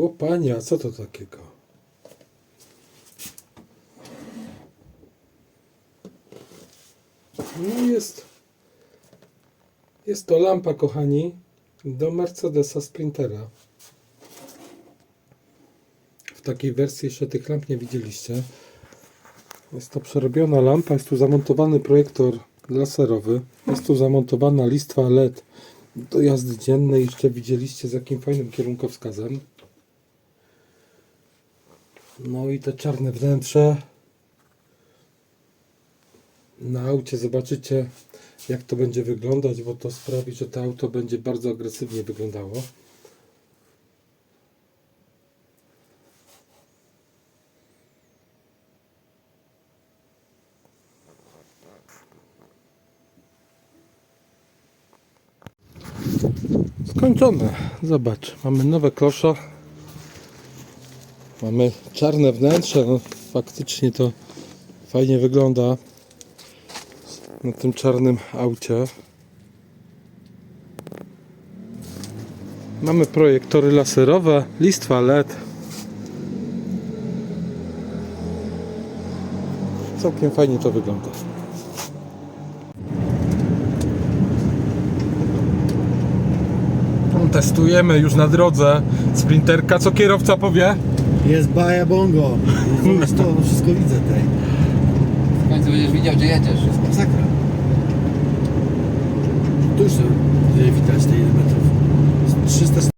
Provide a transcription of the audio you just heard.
O panie, a co to takiego? No jest. Jest to lampa, kochani, do Mercedesa Sprintera. W takiej wersji jeszcze tych lamp nie widzieliście. Jest to przerobiona lampa, jest tu zamontowany projektor laserowy, jest tu zamontowana listwa LED do jazdy dziennej. Jeszcze widzieliście z jakim fajnym kierunkowskazem. No i te czarne wnętrze. Na aucie zobaczycie jak to będzie wyglądać, bo to sprawi, że to auto będzie bardzo agresywnie wyglądało. Skończone. Zobacz, mamy nowe klosze. Mamy czarne wnętrze. No, faktycznie to fajnie wygląda na tym czarnym aucie. Mamy projektory laserowe, listwa LED. Całkiem fajnie to wygląda. Testujemy już na drodze sprinterka. Co kierowca powie? Jest baja bongo. Zobacz to, no wszystko widzę tutaj. W końcu będziesz widział, gdzie jedziesz. Masakra. Tu już gdzie widać te ile metrów. 300